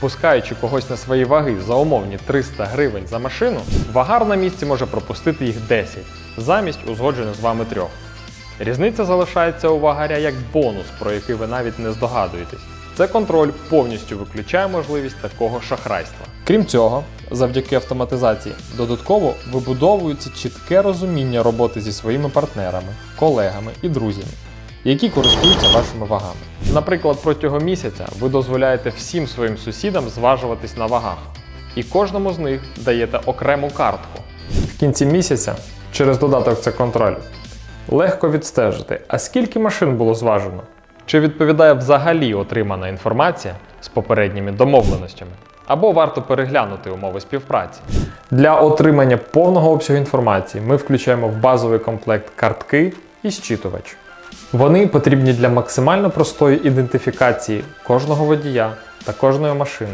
Пускаючи когось на свої ваги за умовні 300 гривень за машину, вагар на місці може пропустити їх 10 замість узгоджених з вами трьох. Різниця залишається у вагаря як бонус, про який ви навіть не здогадуєтесь. Це контроль повністю виключає можливість такого шахрайства. Крім цього, завдяки автоматизації додатково вибудовується чітке розуміння роботи зі своїми партнерами, колегами і друзями, які користуються вашими вагами. Наприклад, протягом місяця ви дозволяєте всім своїм сусідам зважуватись на вагах, і кожному з них даєте окрему картку. В кінці місяця, через додаток це контроль, легко відстежити, а скільки машин було зважено, чи відповідає взагалі отримана інформація з попередніми домовленостями, або варто переглянути умови співпраці. Для отримання повного обсягу інформації ми включаємо в базовий комплект картки і зчитувач. Вони потрібні для максимально простої ідентифікації кожного водія та кожної машини.